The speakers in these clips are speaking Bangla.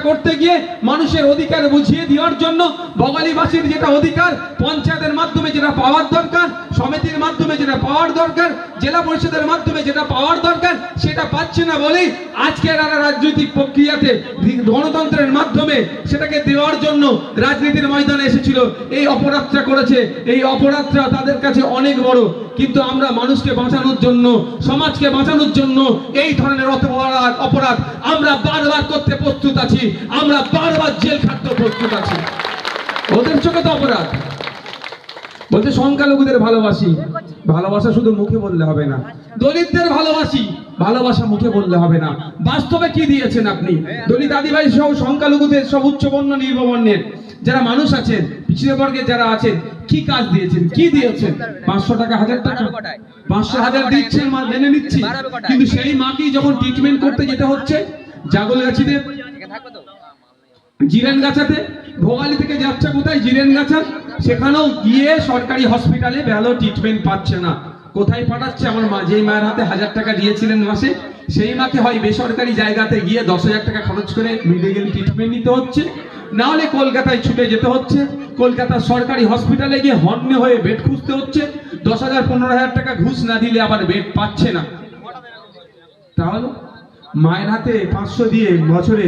করতে গিয়ে মানুষের অধিকার বুঝিয়ে দেওয়ার জন্য বগালীবাসীর যেটা অধিকার, পঞ্চায়েতের মাধ্যমে যেটা পাওয়ার দরকার সমিতির মাধ্যমে যেটা পাওয়ার দরকার, জেলা পরিষদের মাধ্যমে যেটা পাওয়ার দরকার, সেটা পাচ্ছে না বলেই আজকের আর রাজনৈতিক প্রক্রিয়াতে গণতন্ত্রের মাধ্যমে সেটাকে দেওয়ার জন্য রাজনীতির ময়দানে এসেছিল। এই অপরাধটা করেছে, এই অপরাধটা তাদের কাছে অনেক বড়। কিন্তু আমরা মানুষকে বাঁচানোর জন্য, সমাজকে বাঁচানোর জন্য এই ধরনের অপরাধ আমরা বারবার করতে প্রস্তুত আছি। আমরা বারবার জেল খাটতে প্রস্তুত আছি। ওদের চোখে তো অপরাধ। বলছে সংখ্যালঘুদের ভালোবাসি। ভালোবাসা শুধু মুখে বললে হবে না। দলিতদের ভালোবাসি ভালোবাসা মুখে বললে হবে না। বাস্তবে কি দিয়েছেন আপনি? দলিত আদিবাসী সহ সংখ্যালঘুদের সব উচ্চবর্ণ নির্বর্ণের যারা মানুষ আছেন পিছিয়ে বর্গের যারা আছেন কি কাজ দিয়েছেন? কি দিয়েছেন? পাঁচশো টাকা হাজার টাকা? পাঁচশো হাজার দিচ্ছেন মা মেনে নিচ্ছি। কিন্তু সেই মাকেই যখন ট্রিটমেন্ট করতে যেতে হচ্ছে জাগলগাছিদের জিরেন গাছাতে ভোগালী থেকে যাচ্ছে কোথায়? জিরেন গাছা সেখানেও গিয়ে সরকারি হসপিটালে ভালো ট্রিটমেন্ট পাচ্ছে না। কোথায় পাঠাচ্ছে? আমার মা যেই মায়ের হাতে হাজার টাকা দিয়েছিলেন মাসে, সেই মাকে হয় বেসরকারি জায়গাতে গিয়ে দশ হাজার টাকা খরচ করে মেডিকেল ট্রিটমেন্ট নিতে হচ্ছে। না হলে কলকাতায় ছুটে যেতে হচ্ছে। কলকাতার সরকারি হসপিটালে গিয়ে হন্যে হয়ে বেড খুঁজতে হচ্ছে। দশ হাজার, পনেরো হাজার টাকা ঘুষ না দিলে আবার বেড পাচ্ছে না। তাহলে মায়ের হাতে পাঁচশো দিয়ে বছরে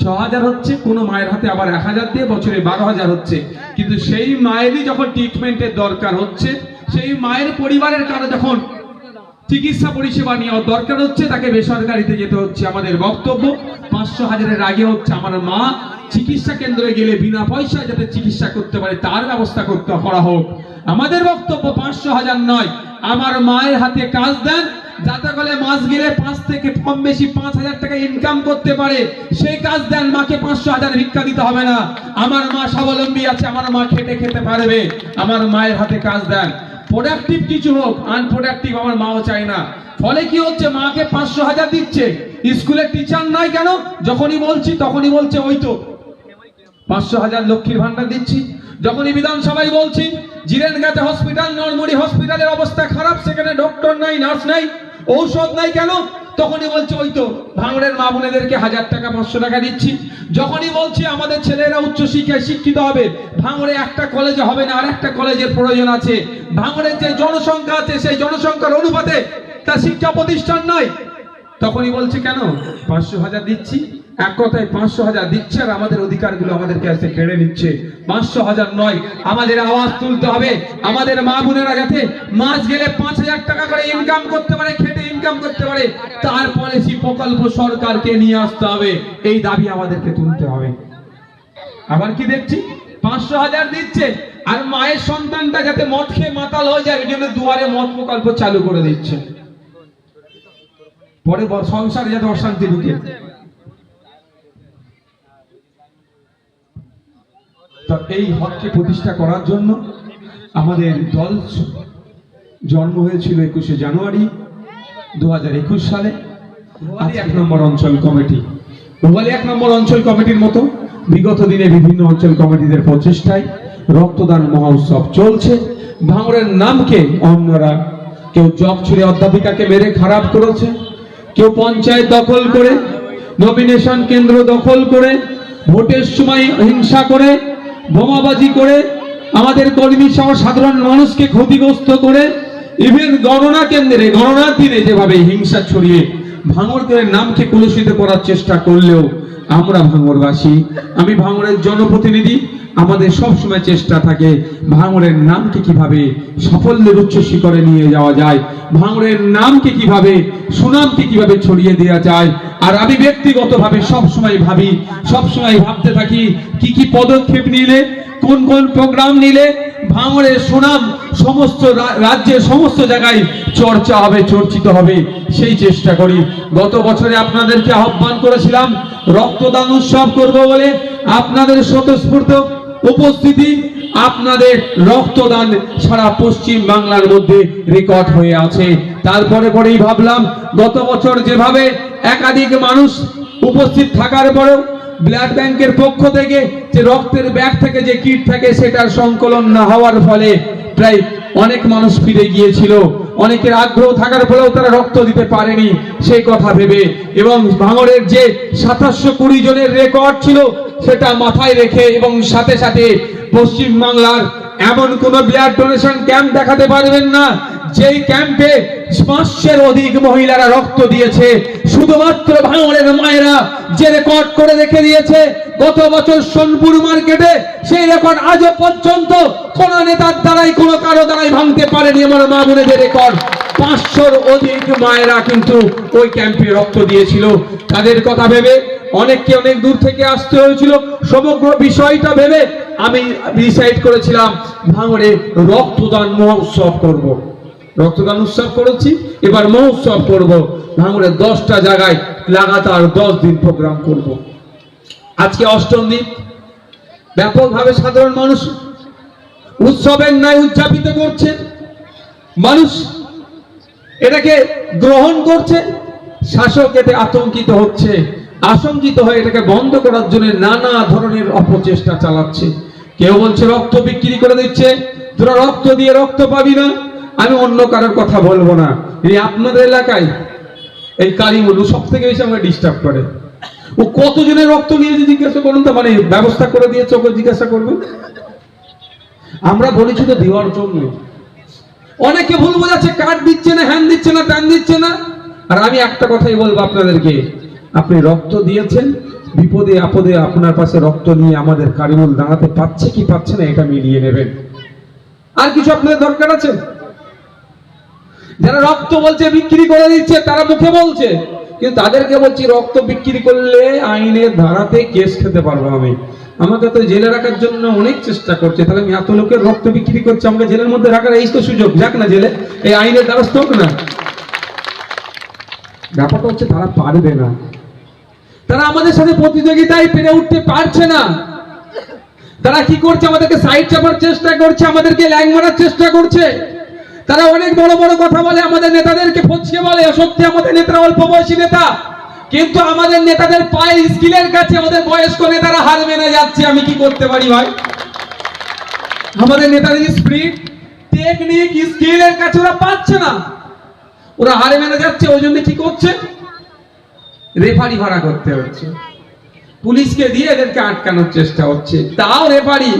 ছ হাজার হচ্ছে, কোনো মায়ের হাতে আবার এক হাজার দিয়ে বছরে বারো হাজার হচ্ছে। কিন্তু সেই মায়েরই যখন ট্রিটমেন্টের দরকার হচ্ছে, সেই মায়ের পরিবারের কারও যখন চিকিৎসা পরিষেবা নেওয়ার দরকার হচ্ছে, তাকে বেসরকারিতে যেতে হচ্ছে। আমাদের বক্তব্য, পাঁচশো হাজারের আগে হচ্ছে আমার মা চিকিৎসা কেন্দ্রে গেলে বিনা পয়সায় যাতে চিকিৎসা করতে পারে, তার ব্যবস্থা করতে করা হোক। আমাদের বক্তব্য পাঁচশো হাজার নয়, আমার মায়ের হাতে কাজ দেন যাতে করে মাস গেলে পাঁচ থেকে কম বেশি পাঁচ হাজার টাকা ইনকাম করতে পারে। সেই কাজ দেন, মাকে পাঁচশো হাজার ভিক্ষা দিতে হবে না। আমার মা স্বাবলম্বী আছে, আমার মা খেটে খেতে পারবে। আমার মায়ের হাতে কাজ দেন। প্রোডাক্টিভ কিছু হোক আনপ্রোডাক্টিভ আমার মাও চায় না। ফলে কি হচ্ছে, মাকে পাঁচশো হাজার দিচ্ছে। স্কুলের টিচার নাই কেন? যখনই বলছি, তখনই বলছে, ওই তো, পাঁচশো হাজার লক্ষ্মীর ভান্ডার দিচ্ছি। যখনই বিধানসভায় বলছি জিরেন গাছে হসপিটাল নরমুড়ি হসপিটালের অবস্থা খারাপ, সেখানে ডক্টর নাই নার্স নাই। ঔষধ নাই কেন? তখনই বলছে, ওই তো ভাঙড়ের মা বোনেদেরকে হাজার টাকা, পাঁচশো টাকা দিচ্ছি। যখনই বলছি, আমাদের ছেলেরা উচ্চশিক্ষায় শিক্ষিত হবে, ভাঙড়ে একটা কলেজে হবে না আর একটা কলেজের প্রয়োজন আছে। ভাঙড়ের যে জনসংখ্যা আছে, সেই জনসংখ্যার অনুপাতে তা শিক্ষা প্রতিষ্ঠান নয়। তখনই বলছে, কেন? পাঁচশো হাজার দিচ্ছি। এক কথায় পাঁচশো হাজার দিচ্ছে আর আমাদের অধিকারগুলো আমাদের কাছে কেড়ে নিচ্ছে। পাঁচশো হাজার নয়, আমাদের আওয়াজ তুলতে হবে। আমাদের মা বোনেরা যাতে মাস গেলে পাঁচ হাজার টাকা করে ইনকাম করতে পারে, খেটে ইনকাম করতে পারে, তার পলিসি প্রকল্প সরকারকে নিয়ে আসতে হবে। এই দাবি আমাদেরকে তুলতে হবে। আবার কি দেখছি? পাঁচশো হাজার দিচ্ছে, আর মায়ের সন্তানটা যাতে মদ খেয়ে মাতাল হয়ে যায়, এই জন্য দুয়ারে মদ প্রকল্প চালু করে দিচ্ছে। পরে সংসারে যাতে অশান্তি ঢুকে। তো এই হককে প্রতিষ্ঠা করার জন্য আমাদের দল জন্ম হয়েছিল একুশে জানুয়ারি দু সালে। আজ এক নম্বর অঞ্চল কমিটি। রুয়ালি এক নম্বর অঞ্চল কমিটির মতো। বিগত দিনে বিভিন্ন অঞ্চল কমিটিদের প্রচেষ্টায় রক্তদান মহোৎসব চলছে। ভাঙড়ের নামকে অন্যরা কেউ জগ ছুড়ে অধ্যাপিকাকে মেরে খারাপ করেছে। কেউ পঞ্চায়েত দখল করে, নমিনেশন কেন্দ্র দখল করে, ভোটের সময় হিংসা করে বোমাবাজি করে আমাদের কর্মী সহ সাধারণ মানুষকে ক্ষতিগ্রস্ত করে ইভেন গণনা কেন্দ্রে, গণনার দিনে যেভাবে হিংসা ছড়িয়ে ভাঙড়দের নামকে কলুষিত করার চেষ্টা করলেও আমরা ভাঙড়বাসী। আমি ভাঙরের জনপ্রতিনিধি আমাদের সব সময় চেষ্টা থাকে ভাঙড়ের নামকে কীভাবে সাফল্যের উচ্চ শিখরে নিয়ে যাওয়া যায়, ভাঙড়ের নামকে কীভাবে, সুনামকে কীভাবে ছড়িয়ে দেওয়া যায়। আর আমি ব্যক্তিগতভাবে সব সময় ভাবি সব সময় ভাবতে থাকি, কি কি পদক্ষেপ নিলে, কোন কোন প্রোগ্রাম নিলে ভাঙড়ের সুনাম সমস্ত রাজ্যের সমস্ত জায়গায় চর্চা হবে, চর্চিত হবে, সেই চেষ্টা করি। গত বছরে আপনাদেরকে আহ্বান করেছিলাম, রক্তদান উৎসব করব বলে। আপনাদের স্বতঃস্ফূর্ত উপস্থিতি আপনাদের রক্তদান সারা পশ্চিম বাংলার মধ্যে রেকর্ড হয়ে আছে। তারপরে পরেই ভাবলাম, গত বছর যেভাবে একাধিক মানুষ উপস্থিত থাকার পরেও ব্লাড ব্যাংকের পক্ষ থেকে যে রক্তের ব্যাগ থেকে যে কিট থাকে সেটার সংকলন না হওয়ার ফলে প্রায় অনেক মানুষ ফিরে গিয়েছিল। অনেকের আগ্রহ থাকার ফলেও তারা রক্ত দিতে পারেনি, সেই কথা ভেবে। এবং ভাঙরের যে সাতাশশো কুড়ি জনের রেকর্ড ছিল, সেটা মাথায় রেখে এবং সাথে সাথে পশ্চিম বাংলার এমন কোন ব্লাড ডোনেশন ক্যাম্প দেখাতে পারবেন না, যেই ক্যাম্পে পাঁচশের অধিক মহিলারা রক্ত দিয়েছে। শুধুমাত্র ভাঙড়ের মায়েরা যে রেকর্ড করে রেখে দিয়েছে, গত বছর সোনপুর মার্কেটে সেই রেকর্ড আজও পর্যন্ত কোন নেতার দ্বারাই, কোনো কারও দ্বারাই ভাঙতে পারেনি আমার মা বোনেদের রেকর্ড পাঁচশোর অধিক মায়েরা কিন্তু ওই ক্যাম্পে রক্ত দিয়েছিল। তাদের কথা ভেবে অনেককে অনেক দূর থেকে আসতে হয়েছিল। সমগ্র বিষয়টা ভেবে আমি ডিসাইড করেছিলাম, ভাঙড়ে রক্তদান মহোৎসব করব। রক্তদান উৎসব করেছি, এবার মহোৎসব করব। ভাঙড়ে দশটা জায়গায় লাগাতার দশ দিন প্রোগ্রাম করব। আজকে অষ্টম দিন। ব্যাপকভাবে সাধারণ মানুষ উৎসবের ন্যায় উদযাপিত করছে। মানুষ এটাকে গ্রহণ করছে। শাসক এতে আতঙ্কিত হচ্ছে। আশঙ্কিত হয়ে এটাকে বন্ধ করার জন্য নানা ধরনের অপচেষ্টা চালাচ্ছে। কেউ বলছে রক্ত বিক্রি করে দিচ্ছে। তোরা রক্ত দিয়ে রক্ত পাবি না। আমি অন্য কারোর কথা বলব না। এই আপনাদের এলাকায় এই কারিমুলু সব থেকে বেশি আমাকে ডিস্টার্ব করে। ও কতজনের রক্ত নিয়েছে জিজ্ঞাসা করুন তো মানে ব্যবস্থা করে দিয়েছে ওকে জিজ্ঞাসা করবেন আমরা বলেছি তো দেওয়ার জন্য। অনেকে ভুল বোঝাচ্ছে কার্ড দিচ্ছে না, হ্যান দিচ্ছে না, ত্যান দিচ্ছে না। আর আমি একটা কথাই বলব আপনাদেরকে, আপনি রক্ত দিয়েছেন, বিপদে আপদে আপনার পাশে রক্ত নিয়ে আমাদের কারিমুল দাঁড়াতে পাচ্ছে কি পাচ্ছে না, এটা মিলিয়ে নেবেন। আর কিছু আপনাদের দরকার আছে? যারা রক্ত বলছে, বিক্রি করে দিচ্ছে, তারা মুখে বলছে। কিন্তু তাদেরকে বলছি, রক্ত বিক্রি করলে আইনের ধারাতে কেস খেতে পারব আমি। আমাকে তো জেলে রাখার জন্য অনেক চেষ্টা করছে। তাহলে আমি এত লোকের রক্ত বিক্রি করছে, আমাকে জেলের মধ্যে রাখার এই তো সুযোগ। যাক না জেলে, এই আইনের দ্বারস্থ হোক না। ব্যাপারটা হচ্ছে, তারা পারবে না। তারা আমাদের সাথে প্রতিযোগিতায় পেরে উঠতে পারছে না। তারা কি করছে? আমাদেরকে সাইড চাপার চেষ্টা করছে, আমাদেরকে ল্যাং মারার চেষ্টা করছে। তারা অনেক বড় বড় কথা বলে, আমাদের নেতাদেরকে ফচকে বলে সত্যি আমাদের নেতারা অল্প বয়সী নেতা। কিন্তু আমাদের নেতাদের পায়ে স্কিলের কাছে আমাদের বয়স্ক নেতারা হার মেনে যাচ্ছে আমি কি করতে পারি ভাই? আমাদের নেতাদের স্পিরিট টেকনিক স্কিলের কাছে ওরা পাচ্ছে না। ওরা হারে মেনে যাচ্ছে, ওই জন্য কি করছে? রেফারি ভাড়া করতে হচ্ছে। পুলিশকে দিয়ে এদেরকে আটকানোর চেষ্টা হচ্ছে। তাও রেফারি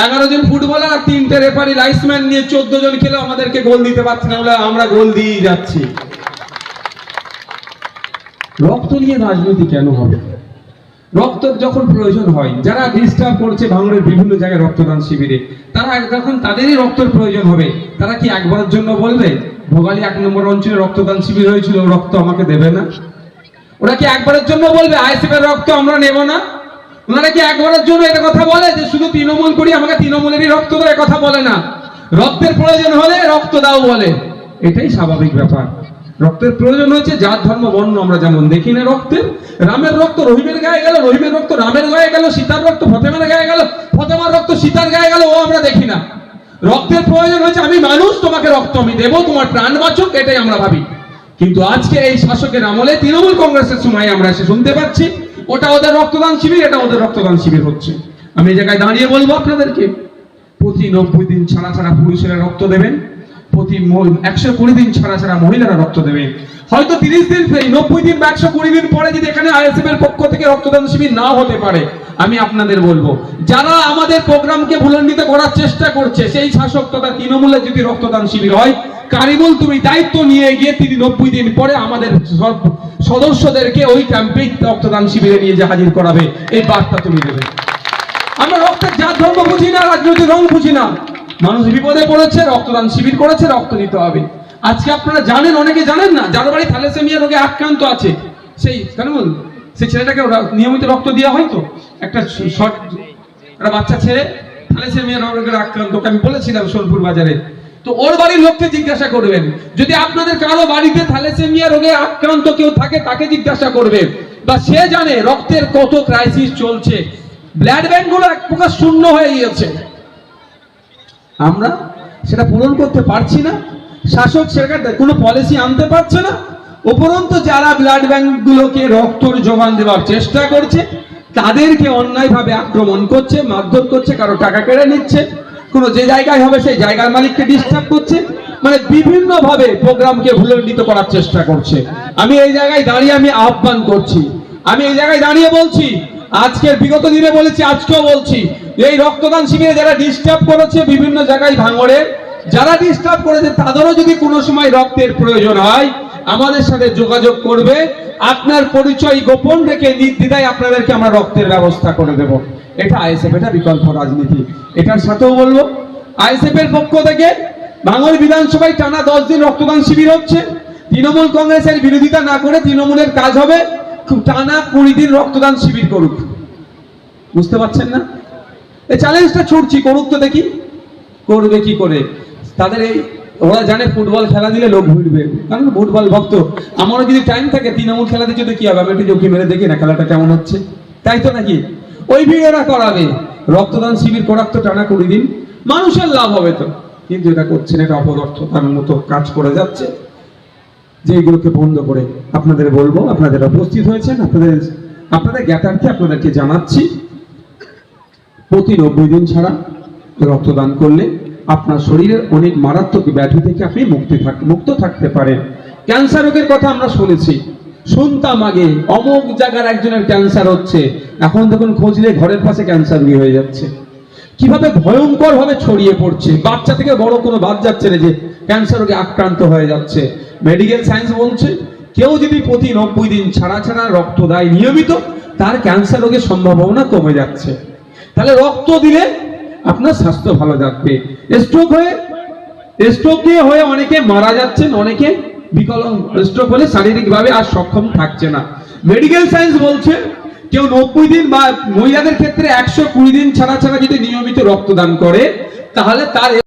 এগারো জন ফুটবলার তিনটে রেফারি লাইসম্যান নিয়ে চোদ্দ জন খেলে আমাদেরকে গোল দিতে পারছে না বলে আমরা গোল দিয়ে যাচ্ছি। রক্ত নিয়ে রাজনীতি কেন হবে? রক্ত যখন প্রয়োজন হয়, যারা ডিস্টার্ব করছে ভাঙড়ের বিভিন্ন জায়গায় রক্তদান শিবিরে, তারা যখন তাদেরই রক্তের প্রয়োজন হবে, তারা কি একবারের জন্য বলবে, ভোগালী এক নম্বর অঞ্চলে রক্তদান শিবির হয়েছিল, রক্ত আমাকে দেবে না? ওরা কি একবারের জন্য বলবে আইসিএফ এর রক্ত আমরা নেব না? ওনারা কি একবারের জন্য এটা কথা বলে যে শুধু তৃণমূল করি, আমাকে তৃণমূলেরই রক্ত দেয় কথা বলে না? রক্তের প্রয়োজন হলে রক্ত দাও বলে। এটাই স্বাভাবিক ব্যাপার। রক্তের প্রয়োজন হয়েছে জাত ধর্ম বর্ণ আমরা যেমন দেখি না রক্তের রামের রক্ত রহিমের গায়ে গেল, রহিমের রক্ত রামের গায়ে গেল, সীতার রক্ত ফতেমার গায়ে গেল, ফতেমার রক্ত সীতার গায়ে গেল, ও আমরা দেখি না। রক্তের প্রয়োজন হয়েছে আমি মানুষ, তোমাকে রক্ত আমি দেবো, তোমার প্রাণ বাঁচুক, এটাই আমরা ভাবি। কিন্তু আজকে এই শাসকের আমলে তৃণমূল কংগ্রেসের সময় আমরা এসে শুনতে পাচ্ছি ওটা ওদের রক্তদান শিবির, এটা ওদের রক্তদান শিবির হচ্ছে। আমি এই জায়গায় দাঁড়িয়ে বলব আপনাদেরকে, প্রতি নব্বই দিন ছাড়া ছাড়া পুরুষেরা রক্ত দেবেন, প্রতি একশো কুড়ি দিন ছাড়া ছাড়া মহিলারা রক্ত দেবেন। হয়তো তিরিশ দিন নব্বই দিন বা একশো কুড়ি দিন পরে যদি এখানে আইএসএফ এর পক্ষ থেকে রক্তদান শিবির নাও হতে পারে, আমি আপনাদের বলব। যারা আমাদের প্রোগ্রামকে ভুলণ্ডিত করার চেষ্টা করছে, সেই শাসক তথা তৃণমূলের যদি রক্তদান শিবির হয়, কারিমুল তুমি দায়িত্ব নিয়ে গিয়ে তিনি নব্বই দিন পরে আমাদের সব সদস্যদেরকে ওই ক্যাম্পে রক্তদান শিবিরে নিয়ে যে হাজির করাবে, এই বার্তা তুমি দেবে। আমরা রক্তের জাত ধর্ম বুঝি না, রাজনৈতিক রং বুঝি না। মানুষ বিপদে পড়েছে, রক্তদান শিবির করেছে, রক্ত দিতে হবে। আজকে আপনারা জানেন, অনেকে জানেন না যার বাড়ি থ্যালাসেমিয়া রোগে আক্রান্ত আছে। সেই, কেন বল সেই ছেলেটাকে নিয়মিত রক্ত দেওয়া হয় তো? একটা শর্ট একটা বাচ্চা ছেলে থ্যালাসেমিয়া রোগের আক্রান্ত আমি বলেছিলাম সোনপুর বাজারে। তো ওর বাড়ির লোককে জিজ্ঞাসা করবেন। যদি আপনাদের কারও বাড়িতে থ্যালাসেমিয়া রোগে আক্রান্ত কেউ থাকে, তাকে জিজ্ঞাসা করবেন। বা সে জানে রক্তের কত ক্রাইসিস চলছে। ব্লাড ব্যাংকগুলো এক প্রকার শূন্য হয়ে গিয়েছে। আমরা সেটা পূরণ করতে পারছি না। শাসক সেটা কোনো পলিসি আনতে পারছে না। উপরন্তু যারা ব্লাড ব্যাংকগুলোকে রক্তর যোগান দেওয়ার চেষ্টা করছে, তাদেরকে অন্যায়ভাবে আক্রমণ করছে, মারধর করছে, কারও টাকা কেড়ে নিচ্ছে। কোনো যে জায়গায় হবে সেই জায়গার মালিককে ডিস্টার্ব করছে মানে বিভিন্ন ভাবে প্রোগ্রামকে ভুলণ্ডিত করার চেষ্টা করছে। আমি এই জায়গায় দাঁড়িয়ে আমি আহ্বান করছি। আমি এই জায়গায় দাঁড়িয়ে বলছি, আজকের বিগত দিনে বলেছি, আজকেও বলছি, এই রক্তদান শিবিরে যারা ডিস্টার্ব করেছে বিভিন্ন জায়গায় ভাঙড়ে, যারা ডিস্টার্ব করেছে তাদেরও যদি কোনো সময় রক্তের প্রয়োজন হয়, আমাদের সাথে যোগাযোগ করবে। আপনার পরিচয় গোপন রেখে নির্দ্বিধায় আপনাদেরকে আমরা রক্তের ব্যবস্থা করে দেব। এটা আইএসএফ, এটা বিকল্প রাজনীতি। এটার সাথেও বলব আইএসএফ এর পক্ষ থেকে ভাঙড় বিধানসভায় টানা দশ দিন রক্তদান শিবির হচ্ছে। তৃণমূল কংগ্রেসের বিরোধিতা না করে তৃণমূলের কাজ হবে। টানা কুড়ি দিন রক্তদান শিবির করুক। বুঝতে পারছেন না? এই চ্যালেঞ্জটা ছুটছি করুক তো দেখি। করবে কি করে? তাদের এই, ওরা জানে ফুটবল খেলা দিলে লোক ভিড়বে কারণ ফুটবল ভক্ত। আমারও যদি টাইম থাকে, তৃণমূল খেলা দিচ্ছে তো কি হবে? আমি একটু ঝুঁকি মেরে দেখি না, খেলাটা কেমন হচ্ছে। তাই তো নাকি? ওই ভিড় ওরা করাবে। রক্তদান শিবির করার তো টানা কুড়ি দিন। মানুষের লাভ হবে তো। কিন্তু এটা করছেন, এটা অপদর্থতার মতো কাজ করে যাচ্ছে। যে এগুলোকে বন্ধ করে আপনাদের বলব, আপনাদের উপস্থিত হয়েছেন, আপনাদের আপনাদের জ্ঞাতার্থে আপনাদেরকে জানাচ্ছি, প্রতি নব্বই দিন ছাড়া রক্তদান করলে আপনার শরীরের অনেক মারাত্মক ব্যাধি থেকে আপনি মুক্তি থাক, মুক্ত থাকতে পারেন। ক্যান্সার রোগের কথা আমরা শুনেছি। শুনতাম আগে, অমুক জায়গার একজনের ক্যান্সার হচ্ছে। এখন দেখুন খুঁজলে ঘরের পাশে ক্যান্সার হয়ে যাচ্ছে। কীভাবে ভয়ঙ্কর ভাবে ছড়িয়ে পড়ছে। বাচ্চা থেকে বড় কোনো বাদ যাচ্ছে না যে ক্যান্সার রোগে আক্রান্ত হয়ে যাচ্ছে। মেডিকেল সায়েন্স বলছে, কেউ যদি প্রতি নব্বই দিন ছাড়া ছাড়া রক্ত দেয় নিয়মিত, তার ক্যান্সার রোগের সম্ভাবনা কমে যাচ্ছে। তাহলে রক্ত দিলে আপনার স্বাস্থ্য ভালো থাকবে। স্ট্রোক হয়ে স্ট্রোক দিয়ে হয়ে অনেকে মারা যাচ্ছেন, অনেকে বিকলঙ্গ ভাবে শারীরিকভাবে আর সক্ষম থাকছে না। মেডিকেল সায়েন্স বলছে, কেউ নব্বই দিন বা মহিলাদের ক্ষেত্রে একশো কুড়ি দিন ছাড়া ছাড়া যদি নিয়মিত রক্তদান করে, তাহলে তার